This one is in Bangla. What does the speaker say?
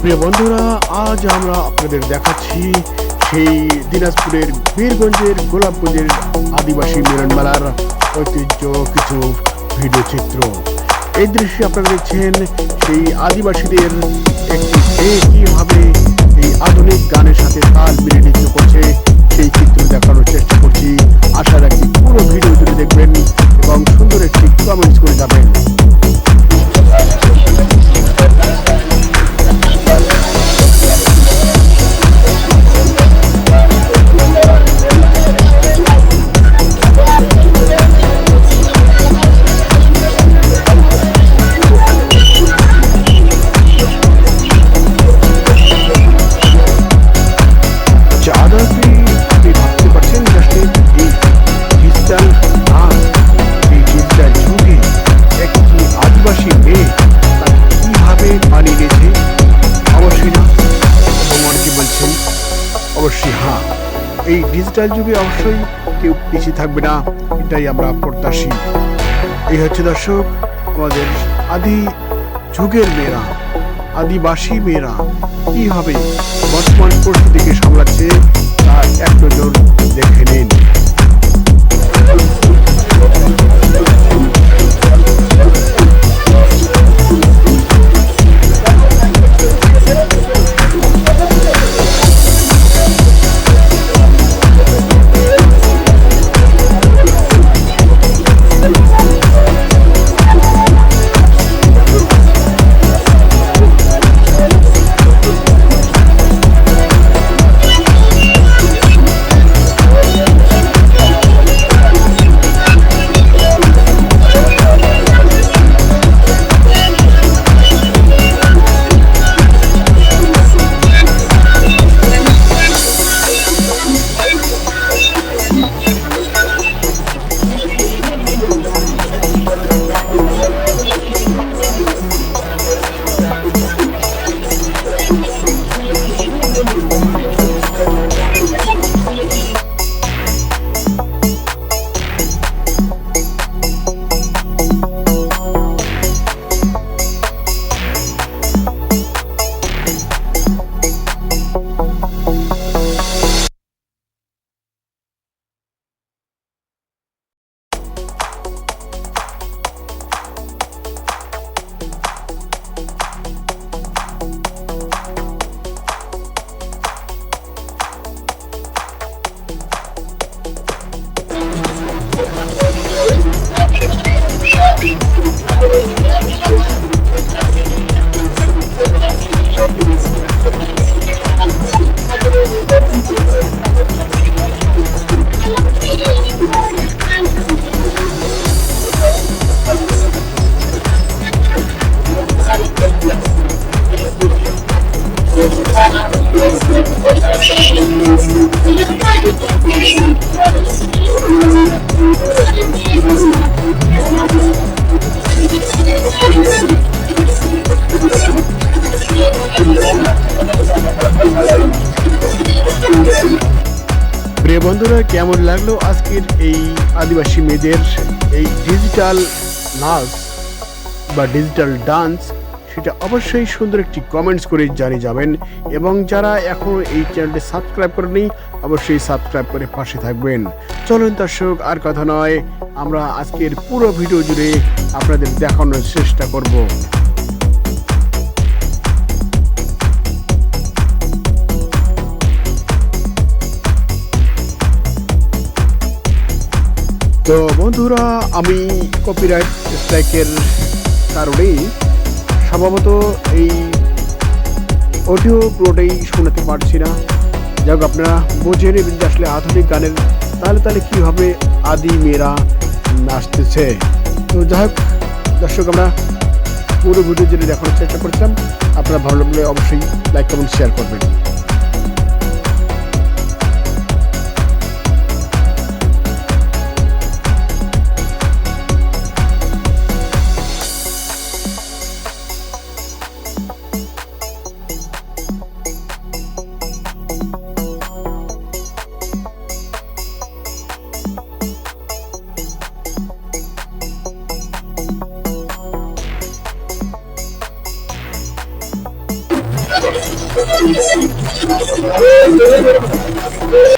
প্রিয় বন্ধুরা, আজ আমরা আপনাদের দেখাচ্ছি সেই দিনাজপুরের বীরগঞ্জের গোলাপগঞ্জের আদিবাসী মিলন মেলার ঐতিহ্য কিছু ভিডিও চিত্র। এই দৃশ্যে আপনারা দেখছেন সেই আদিবাসীদের একটি কীভাবে ডিজিটাল যুগে অবশ্যই কেউ পিছিয়ে থাকবে না, এটাই আমরা প্রত্যাশী। এই হচ্ছে দর্শক আমাদের আদি যুগের মেয়েরা, আদিবাসী মেয়েরা কীভাবে বর্তমান পরিস্থিতিকে সামলাচ্ছে তা এক নজর দেখে নিন। প্রিয় বন্ধুরা, কেমন লাগল আজকের এই আদিবাসী মেয়েদের এই ডিজিটাল নাচ বা ডিজিটাল ডান্স সেটা অবশ্যই সুন্দর একটি কমেন্টস করে জানিয়ে যাবেন। এবং যারা এখন এই চ্যানেলটি সাবস্ক্রাইব করেনি অবশ্যই সাবস্ক্রাইব করে পাশে থাকবেন। চলুন দর্শক, আর কথা নয়, আমরা আজকের পুরো ভিডিও জুড়ে আপনাদের দেখানোর চেষ্টা করব। তো বন্ধুরা, আমি কপিরাইট স্ট্রাইকের কারণেই সম্ভবত এই অডিও পুরোটাই শোনাতে পারছি না। যাক, আপনারা বুঝে নেবেন যে আসলে আধুনিক গানের তাহলে তাহলে কীভাবে আদি মেয়েরা নাচতেছে। তো যাই হোক, দর্শক, আমরা পুরো ভিডিও যদি দেখানোর চেষ্টা করছিলাম। আপনারা ভালো লাগলে অবশ্যই লাইক কমেন্ট শেয়ার করবেন। Oh, my God.